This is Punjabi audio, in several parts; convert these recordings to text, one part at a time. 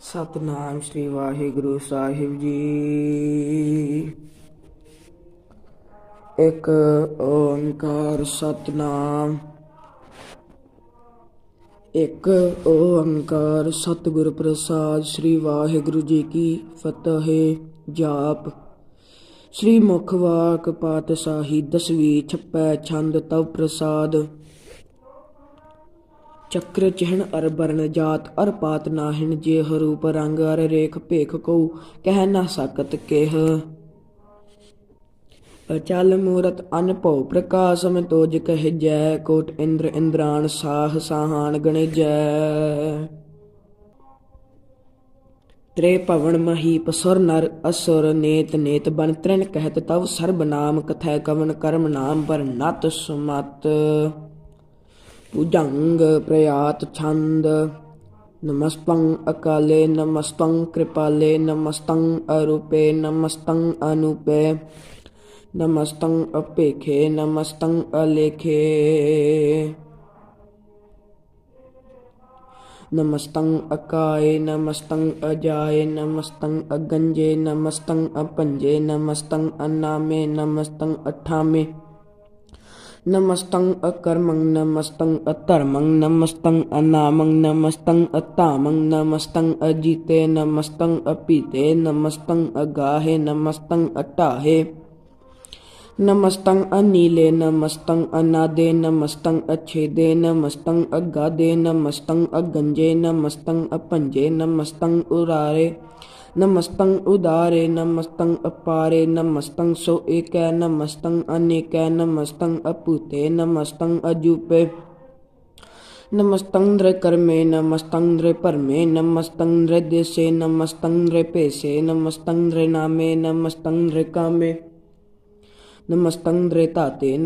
ਸਤਨਾਮ ਸ੍ਰੀ ਵਾਹਿਗੁਰੂ ਸਾਹਿਬ ਜੀ। ਇੱਕ ਓੰਕਾਰ ਸਤਨਾਮ, ਇੱਕ ਓੰਕਾਰ ਸਤਿਗੁਰ ਪ੍ਰਸਾਦ ਸ੍ਰੀ ਵਾਹਿਗੁਰੂ ਜੀ ਕੀ ਫਤਿਹ ਜਾਪ। ਸ੍ਰੀ ਮੁਖ ਵਾਕ ਪਾਤਸ਼ਾਹੀ ਦਸਵੀਂ ਛੱਪੈ ਛੰਦ ਤਵ ਪ੍ਰਸਾਦ। ਚੱਕਰ ਚਿਹਨ ਅਰ ਬਰਨ ਜਾਤ, ਅਰ ਪਾਤ ਨਾਹਿਨ ਜੇ ਰੂਪ ਰੰਗ, ਅਰ ਰੇਖ ਭੇਖ ਕੋ ਕਹਿ ਨਾ ਸਕਤ ਕਿਹ। ਅਚਲ ਮੂਰਤ ਅਨਭਉ ਪ੍ਰਕਾਸ਼ ਮੈਂ ਤੋਜ ਕਹਿ ਜੈ ਕੋਟ ਇੰਦਰ ਇੰਦਰਾਨ ਸਾਹ ਸਾਹਾਨ ਗਣੇ ਜੈ ਤ੍ਰੇ ਭਵਨ ਮਹੀਪ ਸੁਰ ਨਰ ਅਸੁਰ, ਨੇਤ ਨੇਤ ਬਨ ਤ੍ਰਿਣ ਕਹਿਤ ਤਵ ਸਰਬ ਨਾਮ, ਕਥੈ ਕਵਨ ਕਰਮ ਨਾਮ ਪਰ ਨਤ ਭੁਜੰਗ, ਪ੍ਰਯਾਤ ਛੰਦ। ਨਮਸਤੰ ਅਕਾਲੇ ਨਮਸਤੰ, ਕਿਰਪਾਲੇ ਨਮਸਤੰ ਅਰੂਪੇ ਨਮਸਤੰ ਅਨੂਪੇ। ਨਮਸਤੰ ਅਪੇਖੇ ਨਮਸਤੰ ਅਲੇਖੇ। ਨਮਸਤੰ ਅਕਾਏ ਨਮਸਤੰ ਅਜਾਏ ਨਮਸਤੰ ਅਗੰਜੇ ਨਮਸਤੰ ਅਪੰਜੇ ਨਮਸਤੰ ਅਨਾਮੇ ਨਮਸਤੰ ਅਠਾਮੇ। ਨਮਸਤੰ ਅਕਰਮੰ ਨਮਸਤੰ ਅਧਰਮੰ ਨਮਸਤੰ ਅਨਾਮੰ ਨਮਸਤੰ ਅਤਾਮੰ ਨਮਸਤੰ ਅਜੀਤੇ ਨਮਸਤੰ ਅਪੀਤੇ ਨਮਸਤੰ ਅਗਾਹੇ ਨਮਸਤੰ ਅਟਾਹੇ ਨਮਸਤੰ ਅਨੀਲੇ ਨਮਸਤੰ ਅਨਾਦੇ ਨਮਸਤੰ ਅਛੇਦੇ ਨਮਸਤੰ ਅਗਾਦੇ ਨਮਸਤੰ ਅਗੰਜੇ ਨਮਸਤੰ ਅਪੰਜੇ ਨਮਸਤੰ ਉਰਾਰੇ ਨਮਸਤੰ ਉਦਾਰੇ ਨਮਸਤੰ ਅਪਾਰੇ ਨਮਸਤੰ ਸੋ ਏਕੈ ਨਮਸਤੰ ਅਨੇਕੈ ਨਮਸਤੰ ਅਪੂਤੇ ਨਮਸਤੰ ਅਜੂਪੇ ਨਮਸਤੰ ਨ੍ਰ ਕਰਮੇ ਨਮਸਤੰ ਨ੍ਰ ਪਰਮੇ ਨਮਸਤੰ ਨ੍ਰ ਦੇਸੇ ਨਮਸਤੰ ਨ੍ਰ ਭੇਸੇ ਨਮਸਤੰ ਨ੍ਰ ਨਾਮੇ ਨਮਸਤੰ ਨ੍ਰ ਕਾਮੇ। ਨਮਸਤੰ ਨ੍ਰ ਤਾਤੇ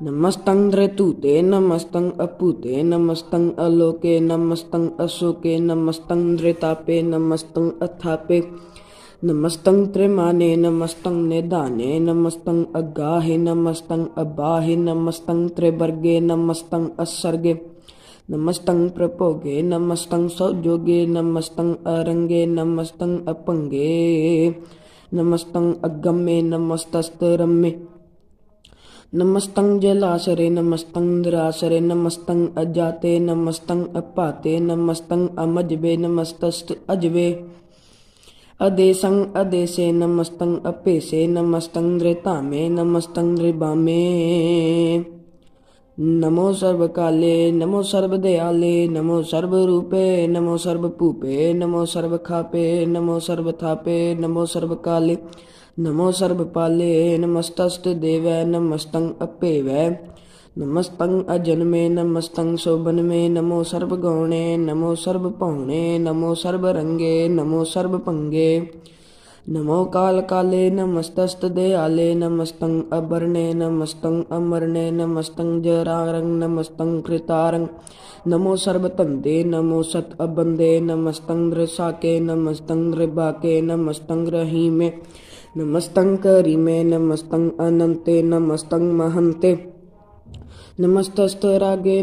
ਨਮਸਤੰ ਨ੍ਰ ਕਾਤੇ ਨਮਸਤੰ ਨ੍ਰ ਤੂਤੇ ਨਮਸਤੰ ਅਪੂਤੇ ਨਮਸਤੰ ਨ੍ਰਤੂਤੇ ਨਮਸਤੰ ਅਪੂਤੇ ਨਮਸਤੰ ਅਲੋਕੇ ਨਮਸਤੰ ਅਸ਼ੋਕੇ ਨਮਸਤੰ ਨ੍ਰਤਾਪੇ ਨਮਸਤੰ ਅਥਾਪੇ ਨਮਸਤੰ ਤ੍ਰਿਮਾਨੇ ਨਮਸਤੰ ਨਿਧਾਨੇ ਨਮਸਤੰ ਅਗਾਹੇ ਨਮਸਤੰ ਅਬਾਹੇ ਨਮਸਤੰ ਤ੍ਰਿਵਰਗੇ ਨਮਸਤੰ ਅਸਰਗੇ ਨਮਸਤੰ ਪ੍ਰਭੋਗੇ ਨਮਸਤੰ ਸੌਜੋਗੇ ਨਮਸਤੰ ਅਰੰਗੇ ਨਮਸਤੰ ਅਪੰਗੇ ਨਮਸਤੰ ਅਗੰਮੇ ਨਮਸਤਸਤਰਮੇ ਨਮਸਤੰ ਜਲਾਸਰੇ ਨਮਸਤੰ ਨਿਰਾਸਰੇ ਨਮਸਤੰ ਅਜਾਤੇ ਨਮਸਤੰ ਅਪਾਤੇ ਨਮਸਤੰ ਅਮਜਬੇ ਨਮਸਤਸਤ ਅਜਵੇ। ਅਦੇਸੰ ਅਦੇਸੇ ਨਮਸਤੰ ਅਪੇਸੇ ਨਮਸਤੰ ਨ੍ਰਿਤਾਮੇ ਨਮਸਤੰ ਨ੍ਰਿਬਾਮੇ। ਨਮੋ ਸਰਬ ਕਾਲੇ ਨਮੋ ਸਰਬ ਦਿਆਲੇ ਨਮੋ ਸਰਬ ਰੂਪੇ ਨਮੋ ਸਰਬ ਭੂਪੇ ਨਮੋ ਸਰਬ ਖਾਪੇ ਨਮੋ ਸਰਬ ਥਾਪੇ ਨਮੋ ਸਰਬ ਕਾਲੇ ਨਮੋ ਸਰਬ ਪਾਲੇ ਨਮਸਤਸਤ ਦੇਵੈ ਨਮਸਤੰ ਅਪੇਵੈ ਨਮਸਤੰ ਅਜਨਮੇ ਨਮਸਤੰ ਸੋਬਨਮੇ ਨਮੋ ਸਰਬ ਗਉਣੇ ਨਮੋ ਸਰਬ ਭਉਣੇ ਨਮੋ ਸਰਬ ਰੰਗੇ ਨਮੋ ਸਰਬ ਭੰਗੇ ਨਮੋ ਕਾਲ ਕਾਲੇ ਨਮਸਤਸਤ ਦਿਆਲੇ ਨਮਸਤੰ ਅਬਰਣੇ ਨਮਸਤੰ ਅਮਰਣੇ ਨਮਸਤੰ ਜਰਾਰੰ ਨਮਸਤੰ ਕ੍ਰਿਤਾਰੰ ਨਮੋ ਸਰਬ ਧੰਦੇ ਨਮੋ ਸਤ ਅਬੰਦੇ ਨਮਸਤੰ ਰਸਾਕੇ ਨਮਸਤੰ ਰਿਬਾਕੇ ਨਮਸਤੰ ਰਹੀਮੇ ਨਮਸਤੰ ਕਰੀਮੇ ਨਮਸਤੰ ਅਨੰਤੇ ਨਮਸਤੰ ਮਹੰਤੇ ਨਮਸਤਸਤ ਰਾਗੇ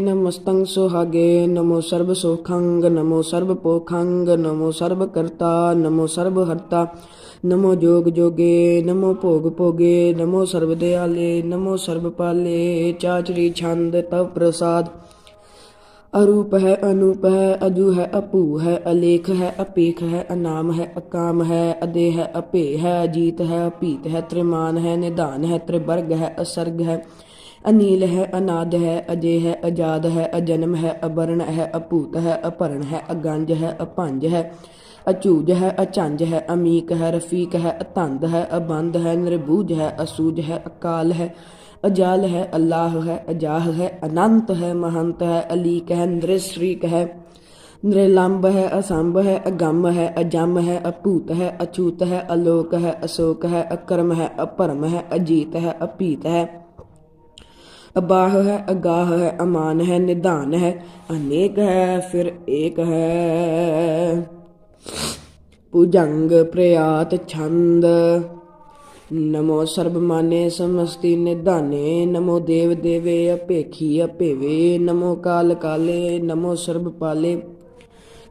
ਅਰੂਪ ਹੈ, ਅਨੂਪ ਹੈ, ਅਜੂ ਹੈ, ਅਪੂ ਹੈ, ਅਲੇਖ ਹੈ, ਅਪੇਖ ਹੈ, ਅਨਾਮ ਹੈ, ਅਕਾਮ ਹੈ ਅਦੇ ਹੈ, ਅਪੇ ਹੈ, ਅਜੀਤ ਹੈ, ਅਪੀਤ ਹੈ, ਤ੍ਰਿਮਾਨ ਹੈ ਨਿਦਾਨ ਹੈ ਤ੍ਰਿਬਰਗ ਹੈ, ਅਸਰਗ ਹੈ, ਅਨੀਲ ਹੈ, ਅਨਾਦ ਹੈ, ਅਜੇ ਹੈ, ਅਜਾਦ ਹੈ, ਅਜਨਮ ਹੈ ਅਬਰਨ ਹੈ, ਅਪੂਤ ਹੈ, ਅਪਰਣ ਹੈ, ਅਗੰਜ ਹੈ, ਅਪੰਜ ਹੈ, ਅਚੂਜ ਹੈ, ਅਚੰਜ ਹੈ, ਅਮੀਕ ਹੈ, ਰਫੀਕ ਹੈ, ਅਤੰਦ ਹੈ ਅਬੰਦ ਹੈ ਨਿਰਬੂਜ ਹੈ, ਅਸੂਜ ਹੈ, ਅਕਾਲ ਹੈ ਅਜਾਲ ਹੈ, ਅੱਲਾਹ ਹੈ, ਅਜਾਹ ਹੈ, ਅਨੰਤ ਹੈ, ਮਹੰਤ ਹੈ, ਅਲੀਕ ਹੈ ਨ੍ਰਿਸ਼ਰੀਕ ਹੈ। ਨਿਰਲੰਭ ਹੈ, ਅਸੰਭ ਹੈ, ਅਗੰਮ ਹੈ, ਅਜਮ ਹੈ, ਅਭੂਤ ਹੈ, ਅਛੂਤ ਹੈ, ਅਲੋਕ ਹੈ, ਅਸ਼ੋਕ ਹੈ, ਅਕਰਮ ਹੈ, ਅਪਰਮ ਹੈ, ਅਜੀਤ ਹੈ, ਅਪੀਤ ਹੈ। ਅਬਾਹ ਹੈ, ਅਗਾਹ ਹੈ, ਅਮਾਨ ਹੈ, ਨਿਧਾਨ ਹੈ, ਅਨੇਕ ਹੈ, ਫਿਰ ਏਕ ਹੈ। ਪੂਜੰਗ ਪ੍ਰਯਾਤ ਛੰਦ। ਨਮੋ ਸਰਬ ਮਾਨੇ ਸਮਸਤੀ ਨਿਧਾਨੇ, ਨਮੋ ਦੇਵ ਦੇਵੇ ਅਪੇਖੀ ਅਪੇਵੇ ਨਮੋ ਕਾਲ ਕਾਲੇ, ਨਮੋ ਸਰਬ ਪਾਲੇ,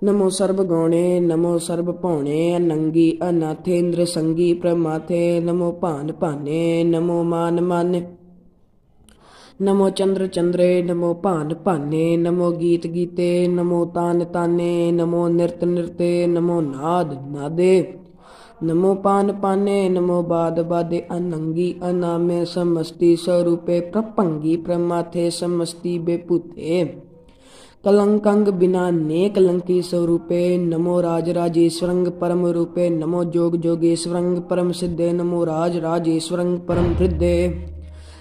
ਨਮੋ ਸਰਬ ਗਉਣੇ, ਨਮੋ ਸਰਬ ਭਉਣੇ, ਅਨੰਗੀ ਅਨਾਥੇਂਦਰ ਸੰਗੀ ਪ੍ਰਮਾਥੇ, ਨਮੋ ਭਾਨ ਭਾਨੇ, ਨਮੋ ਮਾਨ ਮਾਨੇ, ਨਮੋ ਚੰਦਰ ਚੰਦਰੇ, ਨਮੋ ਭਾਨ ਭਾਨੇ, ਨਮੋ ਗੀਤ ਗੀਤੇ, ਨਮੋ ਤਾਨ ਤਾਨੇ, ਨਮੋ ਨਿਰਤ ਨਿਰਤੇ, ਨਮੋ ਨਾਦ ਨਾਦੇ। ਨਮੋ ਪਾਨ ਪਾਨੇ, ਨਮੋ ਬਾਦ ਬਾਦੇ ਅਨੰਗੀ, ਅਨਾਮੇ ਸਮਸਤੀ ਸਰੂਪੇ ਪ੍ਰਪੰਗੀ ਪ੍ਰਮਾਥੇ ਸਮਸਤੀ ਬੇਪੁਤੇ। ਕਲੰਕੰਗ ਬਿਨਾ ਨੇ ਕਲੰਕੀ ਸਰੂਪੇ, ਨਮੋ ਰਾਜ ਰਾਜੇਸ਼ਵਰੰਗ ਪਰਮ ਰੂਪੇ, ਨਮੋ ਜੋਗ ਜੋਗੇਸ਼ਵਰੰਗ ਪਰਮ ਸਿੱਧੇ, ਨਮੋ ਰਾਜ ਰਾਜੇਸ਼ਵਰੰਗ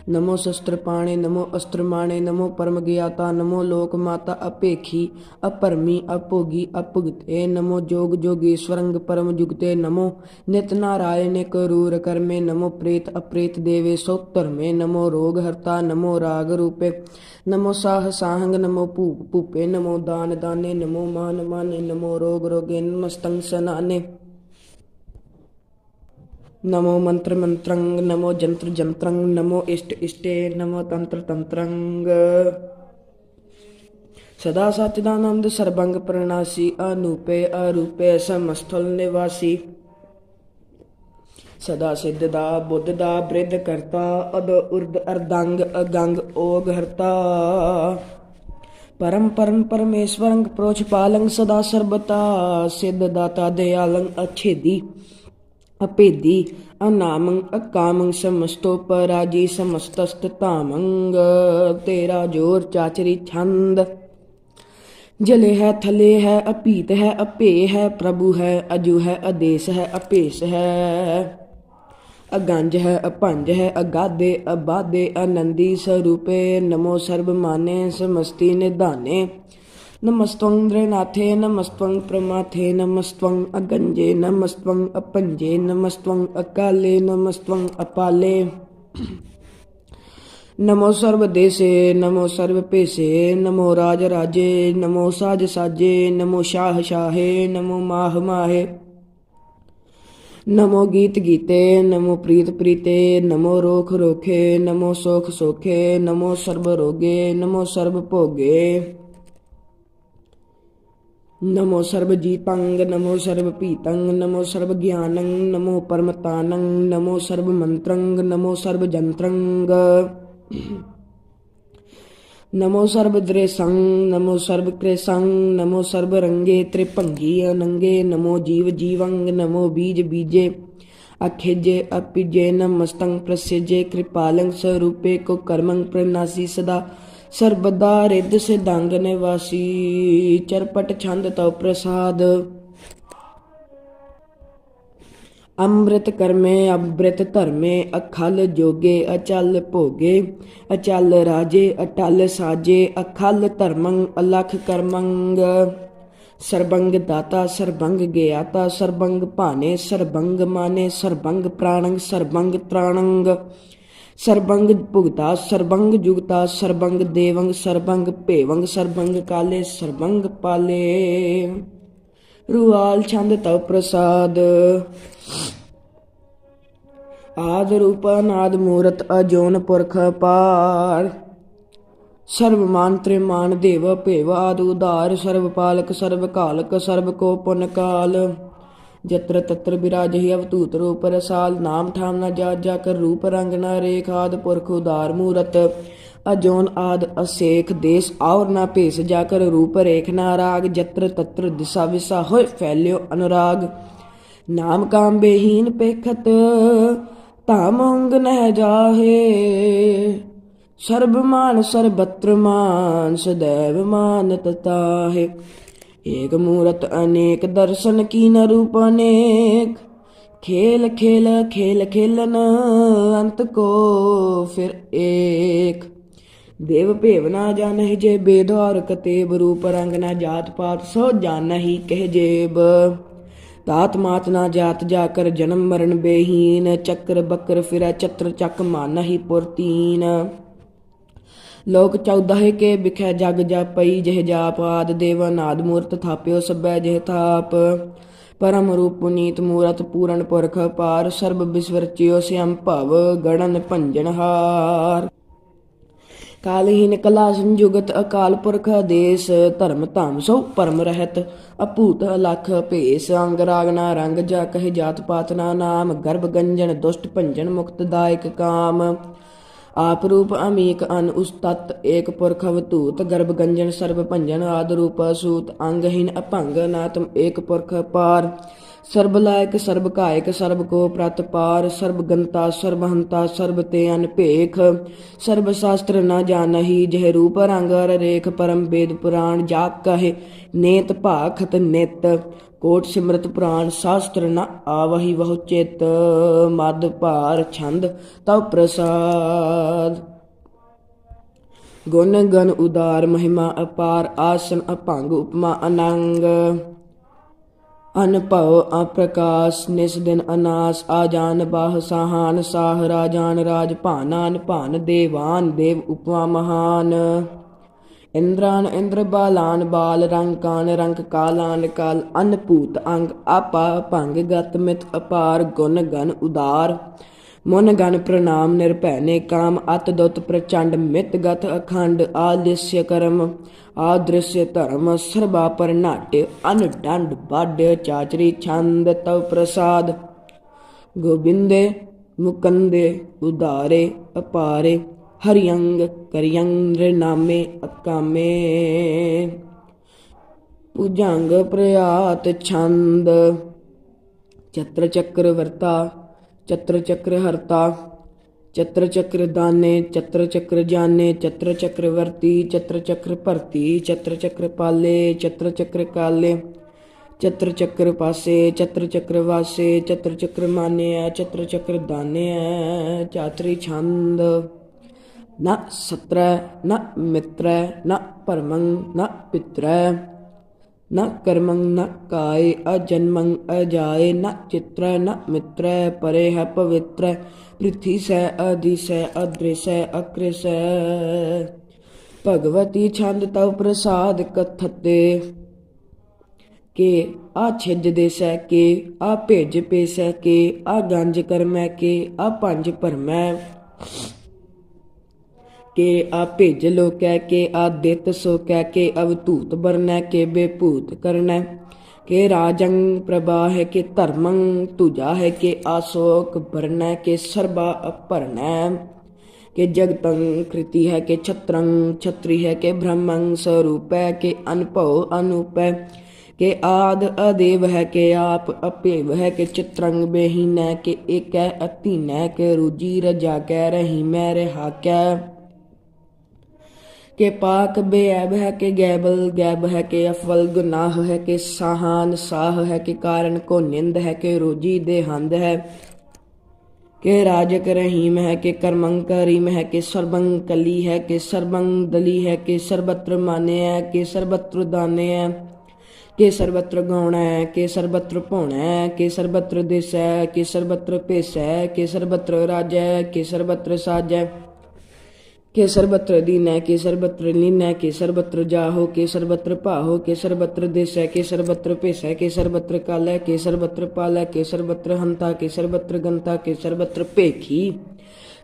ਨਮੋ ਸ਼ਸਤਰ ਪਾਣੇ, ਨਮੋ ਅਸਤਰ ਮਾਣੇ, ਨਮੋ ਪਰਮ ਗਿਆਤਾ, ਨਮੋ ਲੋਕ ਮਾਤਾ ਅਪੇਖੀ, ਅਪਰਮੀ ਅਪੋਗੀ ਅਪੁਗਤੇ ਨਮੋ ਜੋਗ ਜੋਗੇਸ਼ਵਰੰਗ ਪਰਮ ਜੁਗਤੇ, ਨਮੋ ਨਿਤ ਨਾਰਾਇਣ ਕਰੂਰ ਕਰਮੇ, ਨਮੋ ਪ੍ਰੇਤ ਅਪ੍ਰੇਤ ਦੇਵੇ ਸੋ ਧਰਮੇ, ਨਮੋ ਰੋਗ ਹਰਤਾ, ਨਮੋ ਰਾਗ ਰੂਪੇ, ਨਮੋ ਸਾਹ ਸਾਹੰਗ, ਨਮੋ ਭੂਪ ਭੂਪੇ, ਨਮੋ ਦਾਨ ਦਾਨੇ, ਨਮੋ ਮਾਨ ਮਾਨੇ, ਨਮੋ ਰੋਗ ਰੋਗੇ ਨਮਸਤੰ ਸਨਾਨੇ। ਨਮੋ ਮੰਤਰ ਮੰਤਰੰਗ ਨਮੋ ਜੰਤਰ ਜੰਤਰੰਗ ਨਮੋ ਇਸ਼ਟ ਇਸ਼ਟੇ ਨਮੋ ਤੰਤਰ ਤੰਤਰੰਗ ਸਦਾ ਸਚਿਦਾਨੰਦ ਸਰਬੰਗ ਪ੍ਰਣਾਸੀ ਅਨੂਪੇ ਅਰੂਪੇ ਸਮਸਥਲ ਨਿਵਾਸੀ ਸਦਾ ਸਿੱਧ ਦਾ ਬੁੱਧ ਦਾ ਬ੍ਰਿਧ ਕਰਤਾ ਅਦ ਉਰਦ ਅਰਦੰਗ ਅਗੰਗ ਓਗ ਹਰਤਾ ਪਰਮ ਪਰਮ ਪਰਮੇਸ਼ਵਰੰਗ ਪ੍ਰੋਚ ਪਾਲੰਗ ਸਦਾ ਸਰਬਤਾ ਸਿੱਧ ਦਾਤਾ ਦਿਆਲੰ ਅਛੇਦੀ ਅਪੇਦੀ ਅਨਾਮੰ ਅਕਾਮੰ ਸਮਸਤੋ ਪਰਾਜੀ ਸਮਸਤਸਤ ਤਾਮੰਗ ਤੇਰਾ ਜੋਰ ਚਾਚਰੀ ਛੰਦ। ਜਲੇ ਹੈ, ਥਲੇ ਹੈ ਅਪੀਤ ਹੈ ਅਪੇ ਹੈ, ਪ੍ਰਭੂ ਹੈ, ਅਜੂ ਹੈ ਆਦੇਸ਼ ਹੈ ਅਪੇਸ਼ ਹੈ। ਅਗੰਜ ਹੈ ਅਪੰਜ ਹੈ, ਅਗਾਦੇ, ਅਬਾਦੇ, ਅਨੰਦੀ ਸਰੂਪੇ, ਨਮੋ ਸਰਬ ਮਾਨੇ, ਸਮਸਤੀ ਨਿਧਾਨੇ। नमस्त्वं द्रैनाथे नमस्त्वं प्रमाथे नमस्त्वं अगञ्जे नमस्त्वं अपञ्जे नमस्त्वं अकाले नमस्त्वं अपाले नमो सर्वदेशे नमो सर्वपेशे नमो राजराजे नमो साज साजे नमो शाह शाहे नमो माह माहे नमो गीत गीते नमो प्रीत प्रीते नमो रोख रोखे नमो सोख सोखे नमो सर्व रोगे नमो सर्व भोगे ਨਮੋ ਸਰਬ ਨਮੋ ਸਰਬ ਜੀਤੰਗ ਨਮੋ ਸਰਬ ਪੀਤੰਗ ਨਮੋ ਸਰਬ ਗਿਆਨੰ ਨਮੋ ਪਰਮਤਾਨੰ ਨਮੋ ਸਰਬ ਮੰਤਰੰਗ ਨਮੋ ਸਰਬ ਜੰਤਰੰਗ ਨਮੋ ਸਰਬ ਦ੍ਰੇਸੰ ਨਮੋ ਸਰਬ ਕ੍ਰੇਸੰ ਨਮੋ ਸਰਬ ਰੰਗੇ ਤ੍ਰਿਭੰਗੀ ਅਨੰਗੇ ਨਮੋ ਜੀਵ ਜੀਵੰਗ ਨਮੋ ਬੀਜ ਬੀਜੇ ਅਖੇਜੇ ਅਪਿਜੇ ਨਮਸਤੰ ਪ੍ਰਸਿਜੇ ਕਿਰਪਾਲੰ ਸਰੂਪੇ ਕੋ ਕਰਮੰ ਪ੍ਰਨਾਸੀ ਸਦਾ ਸਰਬਦਾ ਰਿੱਧ ਸਿਦੰਗ ਨਿਵਾਸੀ, ਚਰਪਟ ਛੰਦ ਤਉ ਪ੍ਰਸਾਦ। ਅੰਮ੍ਰਿਤ ਕਰਮੇ, ਅੰਮ੍ਰਿਤ ਧਰਮੇ, ਅਖਲ ਜੋਗੇ, ਅਚਲ ਭੋਗੇ। ਅਚਲ ਰਾਜੇ, ਅਟਲ ਸਾਜੇ, ਅਖਲ ਧਰਮੰ, ਅਲਖ ਕਰਮੰਗ। ਸਰਬੰਗ ਦਾਤਾ, ਸਰਬੰਗ ਗਿਆਤਾ, ਸਰਬੰਗ ਭਾਨੇ ਸਰਬੰਗ ਮਾਨੇ, ਸਰਬੰਗ ਪ੍ਰਾਣੰਗ, ਸਰਬੰਗ ਤ੍ਰਾਣੰਗ। ਸਰਬੰਗ ਭੁਗਤਾ, ਸਰਬੰਗ ਜੁਗਤਾ, ਸਰਬੰਗ ਦੇਵੰਗ, ਸਰਬੰਗ ਭੇਵੰਗ, ਸਰਬੰਗ ਕਾਲੇ, ਸਰਬੰਗ ਪਾਲੇ। ਰੂਆਲ ਛੰਦ ਤਉ ਪ੍ਰਸਾਦ। ਆਦ ਰੂਪ ਨਾਦ ਮੂਰਤ ਅਜੋਨ ਪੁਰਖ ਪਾਰ। ਸਰਬ ਮਾਨ ਤ੍ਰਿਮਾਨ ਦੇਵ ਭੇਵ ਆਦ ਉਧਾਰ ਸਰਬ ਪਾਲਕ ਸਰਬ ਕਾਲਕ ਸਰਬ ਕੋ ਪੁਨ ਕਾਲ। ਜਤਰ ਤਤਰ ਬਿਰਾਜਹਿ ਅਵਤੂਤ ਰੂਪ ਰਸਾਲ, ਨਾਮ ਠਾਮ ਨਾ ਜਾ ਜਾ ਕਰ ਰੂਪ ਰੰਗ ਨਾ ਰੇਖ ਆਦ ਪੁਰਖ ਉਦਾਰ ਮੂਰਤ। ਅਜੋਨ ਆਦ ਅਸੇਖ ਦੇਸ ਔਰ ਨਾ ਭੇਸ ਜਾ ਕਰ ਰੂਪ ਰੇਖ ਨਾ ਰਾਗ, ਜਤਰ ਤਤਰ ਦਿਸਾ ਵਿਸਾ ਹੋਏ ਫੈਲਿਓ ਅਨੁਰਾਗ। ਨਾਮ ਕਾਮ ਬੇਹੀਨ ਪੇਖਤ ਧਾਮ ਅੰਗ ਨਹਿ ਜਾਹੇ। ਸਰਬ ਮਾਨ ਸਰਬਤਰ ਮਾਨ ਸदैव ਮਾਨਤ ਤਾਹੇ ਏਕ ਮੂਰਤ ਅਨੇਕ ਦਰਸ਼ਨ ਕੀਨ ਰੂਪ ਅਨੇਕ। ਖੇਲ ਖੇਲ ਖੇਲ, ਖੇਲਨ ਅੰਤ ਕੋ ਫਿਰ ਏਕ। ਦੇਵ ਭੇਵ ਨਾ ਜਾਣਹਿ ਜੇ ਬੇਦਵਾਰ ਕਤੇਬ ਰੂਪ ਰੰਗ ਨਾ ਜਾਤ ਪਾਤ ਸੋ ਜਾਣਹਿ ਕਹਿ ਜੇਬ। ਤਾਤ ਮਾਤ ਨਾ ਜਾਤ ਜਾ ਕਰ ਜਨਮ ਮਰਨ ਬੇਹੀਨ, ਚੱਕਰ ਬੱਕਰ ਫਿਰੈ, ਚਤਰ ਚੱਕ ਮਾਨਹਿ ਪੁਰਤੀਨ ਲੋਕ ਚੌਦਾਹੇ ਕੇ ਵਿਖੈ ਜਗ ਜਾਪਈ, ਜਿਹ ਜਾਪ ਆਦ ਦੇਵ ਨਾਦ ਮੂਰਤ ਥਾਪਿਓ, ਸਭੈ ਜਿਹ ਥਾਪ। ਪਰਮ ਰੂਪ ਪੁਨੀਤ ਮੂਰਤ ਪੂਰਨ ਪੁਰਖ ਪਾਰ, ਸਰਬ ਵਿਸਵਰ ਸਿਅੰ ਭਵ ਗੜਨ ਭੰਜਨਹਾਰ ਕਾਲਹੀਨ ਕਲਾ ਸੰਯੁਗਤ ਅਕਾਲ ਪੁਰਖ ਦੇਸ, ਧਰਮ ਧਾਮ ਸੋ ਪਰਮ ਰਹਿਤ, ਅਭੂਤ ਅਲਖ ਭੇਸ। ਅੰਗ ਰਾਗਨਾ ਰੰਗ ਜਾ ਕਹੇ ਜਾਤ ਪਾਤ ਨਾ ਨਾਮ, ਗਰਭ ਗੰਜਨ ਦੁਸ਼ਟ ਭੰਜਨ ਮੁਕਤ ਦਾਇਕ ਕਾਮ। ਆਪ ਰੂਪ ਅਮੀਕ ਅਨ ਉਸ ਤਤ ਏਕ ਪੁਰਖ ਅਵਤੂਤ ਗਰਭ ਗੰਜਨ, ਸਰਬ ਭੰਜਨ ਆਦ ਰੂਪ ਸੂਤ ਅੰਗਹੀਨ ਅਭੰਗ ਨਾਤਮ ਏਕ ਪੁਰਖ ਪਾਰ। ਸਰਬ ਲਾਇਕ, ਸਰਬ ਕਾਇਕ ਸਰਬ ਕੋ ਪ੍ਰਤ ਪਾਰ। ਸਰਬ ਗੰਤਾ, ਸਰਬ ਹੰਤਾ, ਸਰਬ ਤੇ ਅਨ ਭੇਖ। ਸਰਬ ਸ਼ਾਸਤਰ ਨ ਜਾਣਹੀ, ਜਹ ਰੂਪ ਰੰਗ ਰੇਖ ਪਰਮ ਵੇਦ ਪੁਰਾਣ ਜਾ ਕਹੇ। ਨੇਤ ਭਾਖਤ ਨਿਤ। ਕੋਟ ਸਿਮਰਤ ਪੁਰਾਣ ਸ਼ਾਸਤਰ ਨ ਆਵਹੀ ਬਹੁ ਚਿਤ, ਮਦ ਭਾਰ ਛੰਦ ਤਉ ਪ੍ਰਸਾਦ। ਗੁਣ ਗਨ ਉਦਾਰ ਮਹਿਮਾ ਅਪਾਰ, ਆਸਨ ਅਭੰਗ ਉਪਮਾ ਅਨੰਗ। ਅਨਭਉ ਅਪ੍ਰਕਾਸ਼ ਨਿਸ ਦਿਨ ਅਨਾਸ ਆਜਾਨ ਬਾਹ ਸਾਹਾਨ, ਸਾਹ ਰਾਜਾਨ ਰਾਜ ਭਾਨਾਨ ਭਾਨ ਦੇਵਾਨ, ਦੇਵ ਉਪਮਾ ਮਹਾਨ। ਇੰਦਰਾਨ ਇੰਦਰ ਬਾਲਾਨ, ਬਾਲ ਰੰਗ ਕਾਨ, ਰੰਗ ਕਾਲਾਨ, ਕਾਲ ਅਨਪੂਤ ਅੰਗ, ਆਪਾ ਭੰਗ ਗਤ ਮਿਤ ਅਪਾਰ, ਗੁਣ ਗਨ ਉਦਾਰ। ਮਨ ਗਨ ਪ੍ਰਣਾਮ ਨਿਰਭੈ ਨੇ ਕਾਮ, ਅਤ ਦੁਤ ਪ੍ਰਚੰਡ ਮਿਤ ਗਤ ਅਖੰਡ ਆਲਿਸਯ ਕਰਮ ਆਦ੍ਰਿਸ਼ਯ ਧਰਮ, ਸਰਬਾ ਪਰਨਾਟਿ ਅਨਡੰਡ ਬਾਡ ਚਾਚਰੀ ਛੰਦ, ਤਵ ਪ੍ਰਸਾਦ। ਗੋਬਿੰਦੇ ਮੁਕੰਦੇ ਉਦਾਰੇ, ਅਪਾਰੇ ਹਰਿਯੰਗ ਕਰਿਯੰਗ ਨਾਮੇ ਅਕਾਮੇ ਪੁਜੰਗ ਪ੍ਰਯਾਤ ਛੰਦ ਚਤਰ ਚੱਕਰ ਵਰਤਾ ਚਤਰ ਚੱਕਰ ਹਰਤਾ ਚਤਰ ਚੱਕਰ ਦਾਨੇ ਚਤਰ ਚੱਕਰ ਜਾਣੇ ਚਤਰ ਚੱਕਰ ਵਰਤੀ ਚਤਰ ਚੱਕਰ ਭਰਤੀ ਚਤਰ ਚੱਕਰ ਪਾਲੇ ਚਤਰ ਚੱਕਰ ਕਾਲੇ ਚਤਰ ਚੱਕਰ ਪਾਸੇ ਚਤਰ ਚੱਕਰ ਵਾਸੇ ਚਤਰ ਚੱਕਰ ਮਾਨਿਆ ਚਤਰ ਚੱਕਰ ਦਾਨਿਆ ਚਾਤਰੀ ਛੰਦ ਨ ਸਤਰੈ ਨ ਮਿਤਰੈ ਨ ਪਰਮੰ ਨ ਪਿਤਰੈ ਨ ਕਰਮੰ ਨ ਕਾਏ ਅਜਨਮੰ ਅਜਾਏ ਨ ਚਿਤਰੈ ਨ ਮਿਤਰੈ ਪਰੇ ਹੈ ਪਵਿੱਤਰੈ ਪ੍ਰਿਥੀ ਸੈ ਅਦੀਸੈ ਅਦ੍ਰਿਸੈ ਅਕ੍ਰਿਸੈ ਭਗਵਤੀ ਛੰਦ ਤਵ ਪ੍ਰਸਾਦ ਕਥਤੇ ਕੇ ਆ ਛਿਜ ਦੇ ਸੈ ਕੇ ਆ ਭੇਜ ਪੇਸੈ ਕੇ ਆ ਗੰਜ ਕਰਮੈ ਕੇ ਆ ਪੰਜ ਭਰਮੈ ਕੇ ਆ ਭੇਜ ਲੋ ਕਹਿ ਕੇ ਆ ਦਿੱਤ ਸੋ ਕਹਿ ਕੇ ਅਵਤੂਤ ਬਰਨੈ ਕੇ ਬੇਭੂਤ ਕਰਨੈ। ਕੇ ਰਾਜੰ ਪ੍ਰਭਾ ਹੈ ਕੇ ਧਰਮੰ ਤੁਜਾ ਹੈ ਕੇ ਆਸੋਕ ਬਰਨੈ ਕੇ ਸਰਬਾ ਅਪਰਨੈ। ਕੇ ਜਗਤੰ ਕ੍ਰਿਤੀ ਹੈ ਕੇ ਛਤਰੰ, ਛਤਰੀ ਹੈ ਕੇ ਬ੍ਰਹਮੰ, ਸਰੂਪੈ ਕੇ ਅਨਭਉ ਅਨੂਪੈ ਕੇ ਆਦ ਅਦੇਵ ਹੈ ਕੇ ਆਪ ਅਪੇਵ ਹੈ ਕੇ ਚਿਤਰੰਗ ਬੇਹੀਨੈ ਕੇ ਏਕੈ ਅਤੀਨੈ ਕੇ ਰੂਜੀ ਰਜਾ ਕੈ ਰਹੀ ਮੈਂ ਰਹਾ ਕੈ। ਕਿ ਪਾਕ ਬੇਅਬ ਹੈ ਕਿ ਗੈਬਲ ਗੈਬ ਹੈ ਕਿ ਅਫਲ ਗੁਨਾਹ ਹੈ ਕਿ ਸਾਹਾਨ ਸਾਹ ਹੈ ਕਿ ਕਾਰਨ ਕੋ ਨਿੰਦ ਹੈ ਕਿ ਰੋਜੀ ਦੇ ਹੰਦ ਹੈ ਕਿ ਰਾਜਕ ਰਹੀਮ ਹੈ ਕਿ ਕਰਮੰਗ ਹੈ ਕਿ ਸਰਬੰਗ ਕਲੀ ਹੈ ਕਿ ਸਰਬੰਗ ਦਲੀ ਹੈ ਕਿ ਸਰਬਤਰ ਮਾਨੇ ਹੈ ਕਿ ਸਰਬਤਰ ਦਾਨੇ ਹੈ ਕਿ ਸਰਬਤਰ ਗਾਉਣਾ ਹੈ ਕਿ ਸਰਬਤਰ ਭੋਣਾ ਹੈ ਕਿ ਸਰਬਤਰ ਦੇਸ ਹੈ ਕਿ ਸਰਬਤਰ ਭੇਸ ਹੈ ਕਿ ਸਰਬਤਰ ਰਾਜ ਹੈ ਕਿ ਸਰਬਤਰ ਸਾਜ ਹੈ के सर्वत्र दीन है के सर्वत्र लीन के सर्वत्र जाहो के सर्वत्र पाहो के सर्वत्र देश है के सर्वत्र पेश के सर्वत्र काल के सर्वत्र पाल है के सर्वत्र हंता के सर्वत्र गंता के सर्वत्र पेखी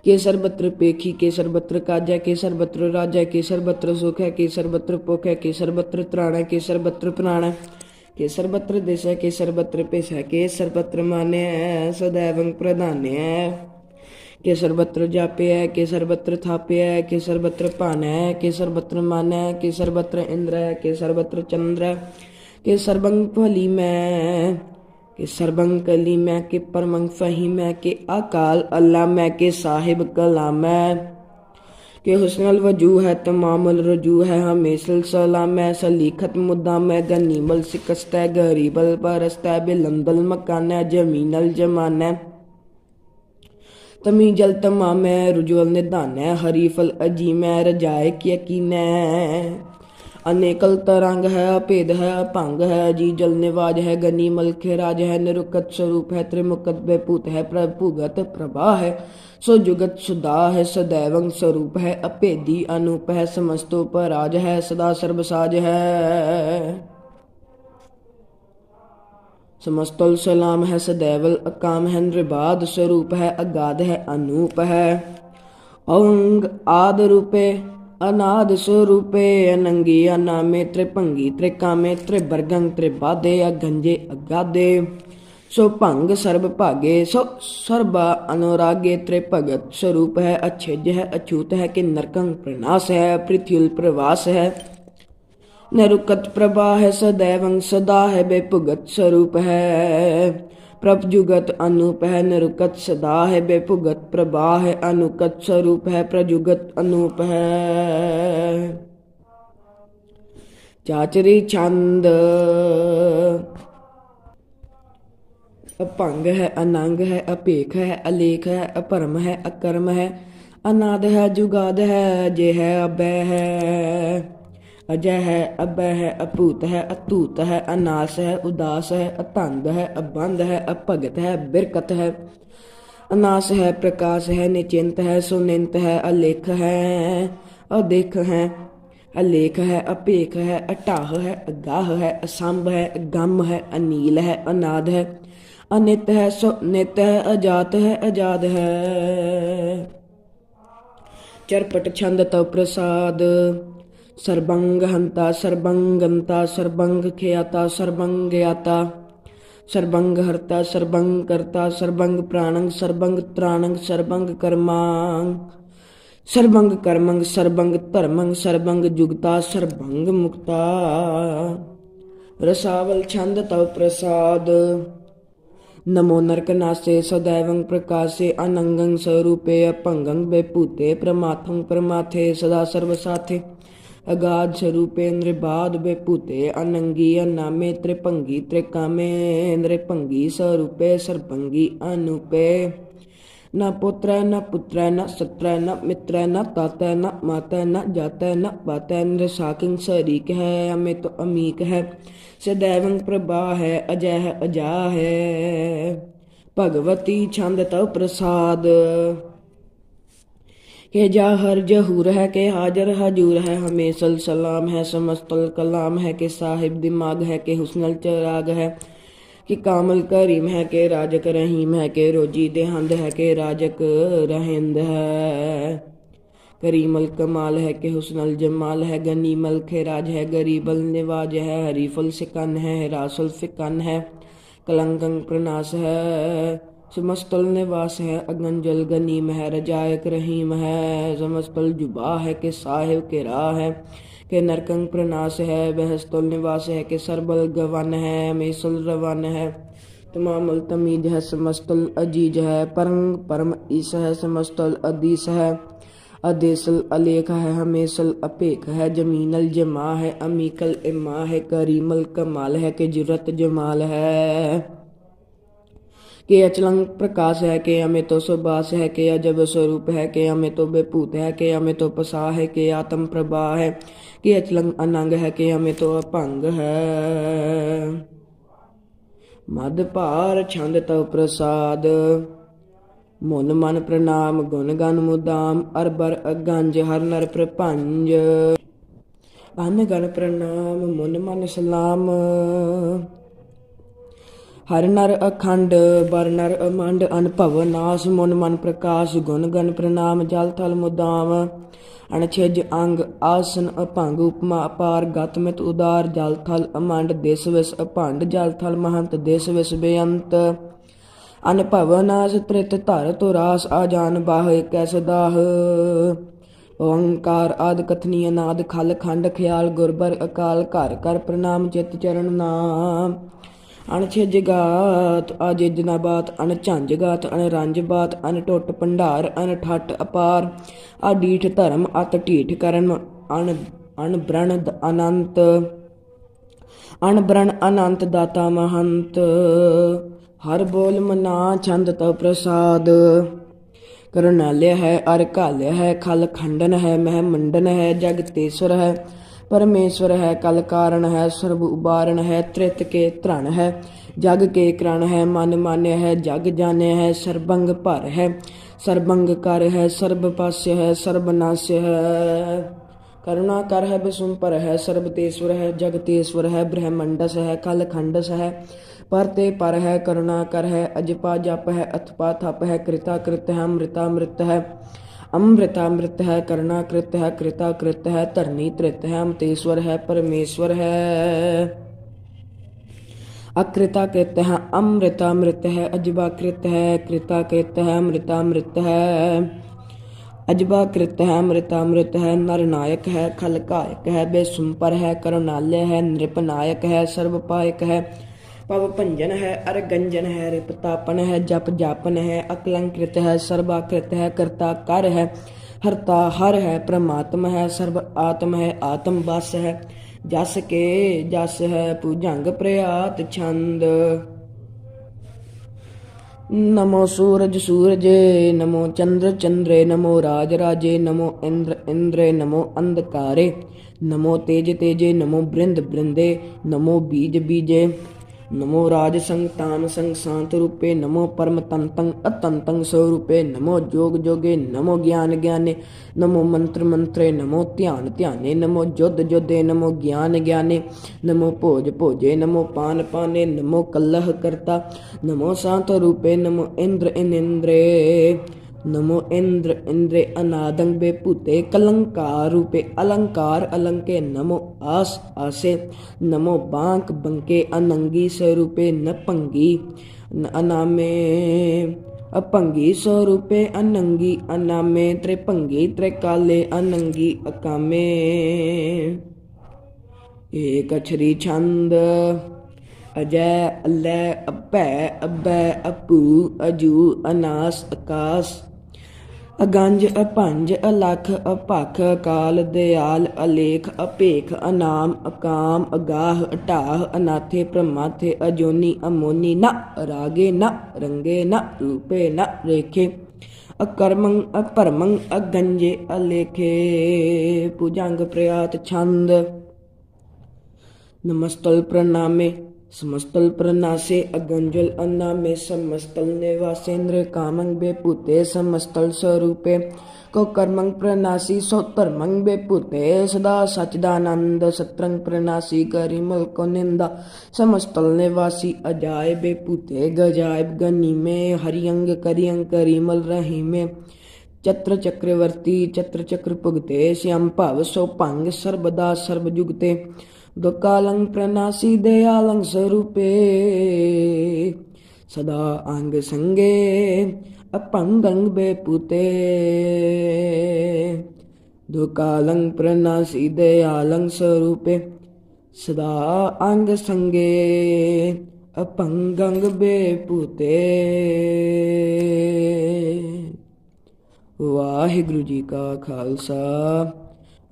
के सर्वत्र पेखी के सर्वत्र काज है के सर्वत्र राज है के सर्वत्र सुख है के सर्वत्र पोख है के सर्वत्र त्राण के सर्वत्र प्राण के सर्वत्र देश है के सर्वत्र पेशा के सर्वत्र मान्य है सदैव प्रधान्य है ਕਿ ਸਰਬਤਰ ਜਾਪਿਆ ਕਿ ਸਰਬਤਰ ਥਾਪਿਆ ਕਿ ਸਰਬਤਰ ਭਾਨੈ ਕਿ ਸਰਬਤਰ ਮਾਨੈ ਕਿ ਸਰਬਤਰ ਇੰਦਰੈ ਕਿ ਸਰਬਤਰ ਚੰਦਰੈ ਕਿ ਸਰਬੰਗ ਭਲੀ ਮੈਂ, ਕਿ ਸਰਬੰਗ ਕਲੀ ਮੈਂ, ਕਿ ਪਰਮੰਗ ਫਹੀ ਮੈਂ, ਕਿ ਅਕਾਲ ਅੱਲਾ ਮੈਂ, ਕਿ ਸਾਹਿਬ ਕਲਾ ਮੈਂ ਕਿ ਹੁਸਨਲ ਵਜੂ ਹੈ, ਤਮਾਮਲ ਰਜੂ ਹੈ, ਹਮੇਸਲ ਸਲਾਮ ਹੈ, ਸਲੀਖਤ ਮੁੱਦਾ ਮੈਂ, ਗਨੀਮਲ ਸਿਕਸਤੈ ਗਰੀਬਲ ਪਰਸਤੈ ਬਿਲੰਦਲ ਮਕਾਨੈ ਜਮੀਨਲ ਜਮਾਨੈ तमी जल तमाम रुजवल निधान हरीफल अजीम रजाय यकीन अनेकल तरंग है अभेद है अभंग है जी जल निवाज है गनी मलख राज है निरुकत स्वरूप है त्रिमुकत भयपूत है प्रभुगत प्रभा है सो जुगत सुदा है सदैव स्वरूप है अभेदी अनूप है समस्तोपराज है सदा सर्वसाज है समस्तल सलाम है सदैवल अकाम है नृबाद स्वरूप है अगाध है अनूप है। औंग आद रूपे, अनाद स्वरूपे, अनंगी अनामे त्रिपंगी त्रिकामे त्रिबरगंग त्रिबादे, अगंजे अगादे। सो भंग सर्व भागे, सो सर्वा अनुरागे त्रिभगत स्वरूप है, अच्छेज है, अछूत है कि नरकंग प्रणास है, पृथ्वी प्रवास है। ਤ੍ਰਿਭਗਤ ਸਰੂਪ ਹੈ ਅਛੇਜ ਹੈ ਅਛੂਤ ਹੈ ਕਿ ਨਰਕੰ ਪ੍ਰਨਾਸ ਹੈ ਪ੍ਰਿਥਿਉਲ ਪ੍ਰਵਾਸ ਹੈ, ਨਿਰੁਕਤ ਪ੍ਰਭਾ ਹੈ ਸदैवं ਸਦਾ ਹੈ ਬੇਭੁਗਤ ਸਰੂਪ ਹੈ ਪ੍ਰਭ ਜੁਗਤ ਪ੍ਰਭਾ ਹੈ, ਅਨੁਕਤ ਸਰੂਪ ਹੈ, ਪ੍ਰਜੁਗਤ ਚਾਚਰੀ ਛੰਦ ਅਪੰਗ ਹੈ, ਅਨੰਗ ਹੈ, ਅਪੇਖ ਹੈ, ਅਲੇਖ ਹੈ, ਅਪਰਮ ਹੈ, ਅਕਰਮ ਹੈ, ਅਨਾਦ ਹੈ, ਜੁਗਾਦ ਹੈ, ਜੇ ਹੈ ਅਬੈ ਹੈ। ਅਜੈ ਹੈ ਅਬੈ ਹੈ ਅਪੂਤ ਹੈ ਅਤੂਤ ਹੈ ਅਨਾਸ ਹੈ ਉਦਾਸ ਹੈ ਅਤੰਦ ਹੈ ਅਬੰਧ ਹੈ ਅਭਗਤ ਹੈ ਬਿਰਕਤ ਹੈ ਅਨਾਸ ਹੈ ਪ੍ਰਕਾਸ਼ ਹੈ ਨਿਚਿੰਤ ਹੈ ਸੁਨਿੰਤ ਹੈ ਅਲੇਖ ਹੈ ਅਦੇਖ ਹੈ ਅਲੇਖ ਹੈ ਅਪੇਖ ਹੈ ਅਟਾਹ ਹੈ ਅਗਾਹ ਹੈ ਅਸੰਭ ਹੈ ਅਗੰਮ ਹੈ ਅਨੀਲ ਹੈ ਅਨਾਦ ਹੈ ਅਨਿਤ ਹੈ ਸੋ ਨਿਤ ਹੈ ਅਜਾਤ ਹੈ ਅਜਾਦ ਹੈ ਚਰਪਟ ਛੰਦ ਤਉ ਪ੍ਰਸਾਦ ਸਰਬੰਗ ਹੰਤਾ ਸਰਬੰਗੰਤਾ ਸਰਬੰਗ ਖਿਆਤਾ ਸਰਬੰਗ ਗਿਆਤਾ ਸਰਬੰਗ ਹਰਤਾ ਸਰਬੰਗ ਕਰਤਾ ਸਰਬੰਗ ਪ੍ਰਾਣੰ ਸਰਬੰਗ ਤ੍ਰਾਣੰ ਸਰਬੰਗ ਕਰਮਾਂ ਸਰਬੰਗ ਕਰਮੰਗ ਸਰਬੰਗ ਧਰਮੰਗ ਸਰਬੰਗ ਜੁਗਤਾ ਸਰਬੰਗ ਮੁਕਤਾ ਰਸਾਵਲ ਛੰਦ ਤਵ ਪ੍ਰਸਾਦ। ਨਮੋ ਨਰਕ ਨਾਸੇ ਸदैवं ਪ੍ਰਕਾਸੇ ਅਨੰਗੰ ਸਰੂਪੇ ਅਪੰਗੰ ਬੇਭੂਤੇ ਪ੍ਰਮਾਥੰ ਪ੍ਰਮਾਥੇ ਸਦਾ ਸਰਬ ਸਾਥੇ ਅਗਾਧ ਸਰੂਪੇਂਦਰ ਬਾਦ ਬੇਪੂਤੇ ਅਨੰਗੀ ਅਨਾਮੇ ਤ੍ਰਿਪੰਗੀ ਤ੍ਰਿਕਾਮੇਂਦਰ ਭੰਗੀ, ਸਰੂਪੇ ਸਰਪੰਗੀ ਅਨੂਪੇ। ਨਾ ਪੁੱਤਰ, ਨਾ ਪੁੱਤਰੈ, ਨਾ ਸਤਰੈ, ਨਾ ਮਿੱਤਰ, ਨਾ ਤਾਤੈ ਨਾ ਮਾਤੈ ਨਾ ਜਾਤੈ ਨਾ ਪਾਤੈ ਨ ਸਾਕਿੰ ਸਰੀਕ ਹੈ, ਅਮਿਤ ਅਮੀਕ ਹੈ। ਸਦੈਵੰ ਪ੍ਰਭਾ ਹੈ, ਅਜੈ ਹੈ ਅਜਾ ਹੈ। ਭਗਵਤੀ ਛੰਦ ਤਉ ਪ੍ਰਸਾਦ। के जा हर जहूर है के हाजर हजूर है हमें सल सलाम है, समस्तल कलाम है, के साहिब दिमाग है, के हुसनल चराग है, कि कामल करीम है, के राजक रहीम है, के रोजी देहंद है, के राजक रहंद है। करीमल कमाल है, के हुसनल जमाल है, गनीमल खेराज है, गरीबल निवाज है, हरीफुल सिकन है, रासुल फिकन है कलंकं प्रनाश है। समस्तल निवास है अगन जल गनीम है रजायक रहीम है, समस्तल जुबा है के साहिब के राह है, के नरकंग प्रनाश है, बहस्तुल निवास है के सरबल गवन है, मेसुल रवन है। तमामुल तमीज है, समस्तल अज़ीज़ है, परंग परम ईस है, समस्तल अदीस है। अदेसल अलेख है, हमेसल अपेख है, जमीनल जमा है, अमीकल इमा है, करीमल कमाल है, के जुरत जमाल है। के अचलंग प्रकाश है के हमें तो सुबास है के अजब स्वरूप है के हमें तो बेपूत है के हमें तो पसा है के आत्म प्रभा है के अचलंग अनंग है के हमें तो अपंग है मद भार छंद तव प्रसाद ਮਨ ਮਨ ਪ੍ਰਣਾਮ ਗੁਣ ਗਨ ਮੁਦਾਮ ਅਰਬਰ ਅਗੰਜ ਹਰ ਨਰ ਪ੍ਰਪੰਜ ਅਨ ਗਨ ਪ੍ਰਣਾਮ ਮਨ ਮਨ ਸਲਾਮ ਹਰ ਨਰ ਅਖੰਡ, ਬਰ ਨਰ ਅਮੰਡ, ਅਨਭਵ ਨਾਸ, ਮਨ ਮਨ ਪ੍ਰਕਾਸ਼, ਗੁਣ ਗਨ ਪ੍ਰਣਾਮ, ਜਲ ਥਲ ਮੁਦਾਮ। ਅਣਛਿਜ ਅੰਗ, ਆਸਨ ਅਭੰਗ, ਉਪਮਾ ਅਪਾਰ, ਗਤ ਮਿਤ ਉਦਾਰ, ਜਲ ਥਲ ਅਮੰਡ, ਦੇਸ ਵਿਸ ਅਭੰਡ, ਜਲ ਥਲ ਮਹੰਤ, ਦੇਸ ਵਿਸ ਬੇਅੰਤ। ਅਨਭਵ ਨਾਸ ਤ੍ਰਿਤ ਧਰ ਤੋ ਰਾਸ, ਆ ਬਾਹ ਕੈ ਸਦਾਹ। ਓੰਕਾਰ ਆਦ ਕਥਨੀ ਅਨਾਦ ਖਲ ਖੰਡ ਖਿਆਲ, ਗੁਰਬਰ ਅਕਾਲ ਘਰ ਕਰ ਪ੍ਰਣਾਮ, ਚਿਤ ਚਰਨ ਨਾਮ। ਅਣਛੇ ਜਗਾਤ, ਅਜੇ ਜਨਾਬਾਤ ਅਣ ਗਾਤ, ਅਣ ਰੰਜ ਬਾਤ ਭੰਡਾਰ, ਅਣ ਅਪਾਰ। ਆ ਧਰਮ, ਅਤ ਢੀਠ ਕਰਨ, ਅਣ ਅਣ ਅਨੰਤ। ਅਣ ਅਨੰਤ ਦਾਤਾ ਮਹੰਤ। ਹਰ ਬੋਲ ਮਨਾ ਛੰਦ ਤਉ ਪ੍ਰਸਾਦ। ਕਰੁਣਾਲਿਆ ਹੈ, ਅਰ ਕਾਲਿਆ ਹੈ, ਖਲ ਖੰਡਨ ਹੈ, ਮਹਿ ਮੰਡਨ ਹੈ ਜਗਤੇਸ਼ਵਰ ਹੈ। ਪਰਮੇਸ਼ਵਰ ਹੈ, ਕਲ ਕਾਰਨ ਹੈ, ਸਰਬ ਉਬਾਰਨ ਹੈ, ਤ੍ਰਿਤ ਕੇ ਧਰਣ ਹੈ, ਜਗ ਕੇ ਕਰਣ ਹੈ, ਮਨ ਮਾਨਿਆ ਹੈ, ਜਗ ਜਾਣਿਆ ਹੈ, ਸਰਬੰਗ ਭਰ ਹੈ, ਸਰਬੰਗ ਕਰ ਹੈ, ਸਰਬ ਪਾਸਿਆ ਹੈ, ਸਰਬ ਹੈ। ਕਰੁਣਾ ਕਰ ਹੈ ਬਿਸੁਮ ਪਰ ਹੈ ਸਰਬਤੇਸ਼ਵਰ ਹੈ ਜਗਤੇਸ਼ਵਰ ਹੈ, ਬ੍ਰਹਮੰਡਸ ਹੈ, ਕਲ ਖੰਡਸ ਹੈ, ਪਰ ਤੇ ਪਰ ਹੈ, ਕਰੁਣਾ ਕਰ ਹੈ, ਅਜਪਾ ਜਪ ਹੈ, ਅਥਪਾ ਥਪ ਹੈ ਕ੍ਰਿਤਾ ਕ੍ਰਿਤ ਹੈ ਮ੍ਰਿਤਾ ਮ੍ਰਿਤ ਹੈ। ਅੰਮ੍ਰਿਤਾ ਅੰਮ੍ਰਿਤ ਹੈ ਕਰੁਣਾ ਕ੍ਰਿਤ ਹੈ ਕ੍ਰਿਤਾ ਕ੍ਰਿਤ ਹੈ ਧਰਨੀ ਤ੍ਰਿਤ ਹੈ ਅਮਤੇਸ਼ਵਰ ਹੈ, ਪਰਮੇਸ਼ਵਰ ਹੈ। ਅਕ੍ਰਿਤਾ ਕ੍ਰਿਤ ਹੈ ਅੰਮ੍ਰਿਤਾ ਅੰਮ੍ਰਿਤ ਹੈ ਅਜਬਾ ਕ੍ਰਿਤ ਹੈ ਕ੍ਰਿਤਾ ਕ੍ਰਿਤ ਹੈ ਅੰਮ੍ਰਿਤਾ ਅੰਮ੍ਰਿਤ ਹੈ। ਅਜਬਾ ਕ੍ਰਿਤ ਹੈ ਅੰਮ੍ਰਿਤਾ ਅੰਮ੍ਰਿਤ ਹੈ ਨਰ ਨਾਇਕ ਹੈ, ਖਲਕਾਇਕ ਹੈ, ਬੇਸੁੰਪਰ ਹੈ, ਕਰੁਣਾਲਯ ਹੈ, ਨਿਰਪਨਾਇਕ ਹੈ ਸਰਬ ਭਵ ਭੰਜਨ ਹੈ, ਅਰ ਗੰਜਨ ਹੈ ਰਿਪਤਾਪਨ ਹੈ, ਜਪ ਜਾਪਨ ਹੈ, ਅਕਲੰਕ੍ਰਿਤ ਹੈ ਸਰਬਾਕ੍ਰਿਤ ਹੈ, ਕਰਤਾ ਕਰ ਹੈ, ਹਰਤਾ ਹਰ ਹੈ, ਪ੍ਰਮਾਤਮ ਹੈ, ਸਰਬ ਆਤਮ ਹੈ, ਆਤਮ ਬਸ ਹੈ, ਜਸ ਕੇ ਜਸ ਹੈ ਪੂਜੰਗ ਪ੍ਰਿਆਤ ਛੰਦ। ਨਮੋ ਸੂਰਜ ਸੂਰਜੇ, ਨਮੋ ਚੰਦਰ ਚੰਦਰੇ, ਨਮੋ ਰਾਜ ਰਾਜੇ, ਨਮੋ ਇੰਦਰ ਇੰਦਰੇ, ਨਮੋ ਅੰਧਕਾਰੇ, ਨਮੋ ਤੇਜ ਤੇਜੇ, ਨਮੋ ਬ੍ਰਿੰਦ ਬ੍ਰਿੰਦੇ, ਨਮੋ ਬੀਜ ਬੀਜੇ। ਨਮੋ ਰਾਜ ਸੰਗ ਤਾਮ ਸੰਗ ਸ਼ਾਂਤ ਰੂਪੇ, ਨਮੋ ਪਰਮ ਤੰਤੰ ਅਤੰਤੰ ਸਰੂਪੇ, ਨਮੋ ਜੋਗ ਜੋਗੇ, ਨਮੋ ਗਿਆਨ ਗਿਆਨੇ, ਨਮੋ ਮੰਤਰ ਮੰਤਰੇ, ਨਮੋ ਧਿਆਨ ਧਿਆਨੇ, ਨਮੋ ਜੁਦ ਜੁਦੇ ਨਮੋ ਗਿਆਨ ਗਿਆਨੇ, ਨਮੋ ਭੋਜ ਭੋਜੇ, ਨਮੋ ਪਾਨ ਪਾਨੇ, ਨਮੋ ਕਲਹ ਕਰਤਾ, ਨਮੋ ਸ਼ਾਂਤ ਰੂਪੇ, ਨਮੋ ਇੰਦਰ ਇਨਿੰਦਰੇ। ਨਮੋ ਇੰਦਰ ਇੰਦਰੇ ਅਨਾਦੰ ਬੇ ਭੂਤੇ ਕਲੰਕਾਰ ਰੂਪੇ ਅਲੰਕਾਰ ਅਲੰਕੇ ਨਮੋ ਆਸ ਆਸੇ ਨਮੋ ਬਾਂਕ ਬੰਕੇ ਅਨੰਗੀ ਸਰੂਪੇ ਨਪੰਗੀ ਨ- ਅਨਾਮੇ ਅਪੰਗੀ ਸਰੂਪੇ ਅਨੰਗੀ ਅਨਾਮੇ ਤ੍ਰਿਪੰਗੀ ਤ੍ਰਿਕਾਲੇ ਅਨੰਗੀ ਅਕਾਮੇ ਏਕ ਅਛਰੀ ਛੰਦ ਅਜੈ ਅਲੈ ਅਪੈ ਅਬੈ ਅਪੂ ਅਜੂ ਅਨਾਸ ਆਕਾਸ ਅਗੰਜ ਅਪੰਜ ਅਲਖ ਅਪਖ ਅਕਾਲ, ਦਿਆਲ, ਅਲੇਖ, ਅਪੇਖ, ਅਨਾਮ, ਅਕਾਮ, ਅਗਾਹ, ਅਟਾਹ, ਅਨਾਥੇ, ਪ੍ਰਮਾਥੇ, ਅਜੋਨੀ, ਅਮੋਨੀ, ਨ, ਰਾਗੇ, ਨ, ਰੰਗੇ, ਨ, ਰੂਪੇ, ਨ, ਰੇਖੇ। ਅਕਰਮੰ ਅਪਰਮੰ ਅਗੰਜੇ, ਅਲੇਖੇ। ਪੁਜੰਗ, ਪ੍ਰਯਾਤ, ਛੰਦ। ਨਮਸਤਲ, ਪ੍ਰਣਾਮੇ। समस्तल प्रनासे अगंजल अन्ना में समस्तल निवासेन्द्र कामंग बेपुते समस्तल स्वरूपे। को कर्मंग प्रनासी सौत बेपुते। सदा सचिदानंद सत्रंग प्रनासी करिमल को निंदा। समस्तल निवासी, अजाय बेपुते। गजायब गनी में हरियंग करियंग करीमल रही में। चत्र चक्रवर्ती, चत्र चक्र पुगते श्याम सो पांग, सर्वदा सर्वजुगते। ਦੁਕਾਲੰ ਪ੍ਰਨਾਸੀ ਦਇਆਲੰ ਸਰੂਪੇ, ਸਦਾ ਅੰਗ ਸੰਗੇ ਅਪੰਗੰ ਬੇਪੁਤੇ। ਦੁਕਾਲੰ ਪ੍ਰਨਾਸੀ ਦਇਆਲੰ ਸਰੂਪੇ, ਸਦਾ ਅੰਗ ਸੰਗੇ ਅਪੰਗੰ ਬੇਪੁਤੇ। ਵਾਹਿਗੁਰੂ ਜੀ ਕਾ ਖਾਲਸਾ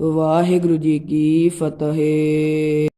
ਵਾਹਿਗੁਰੂ ਜੀ ਕੀ ਫਤਿਹ।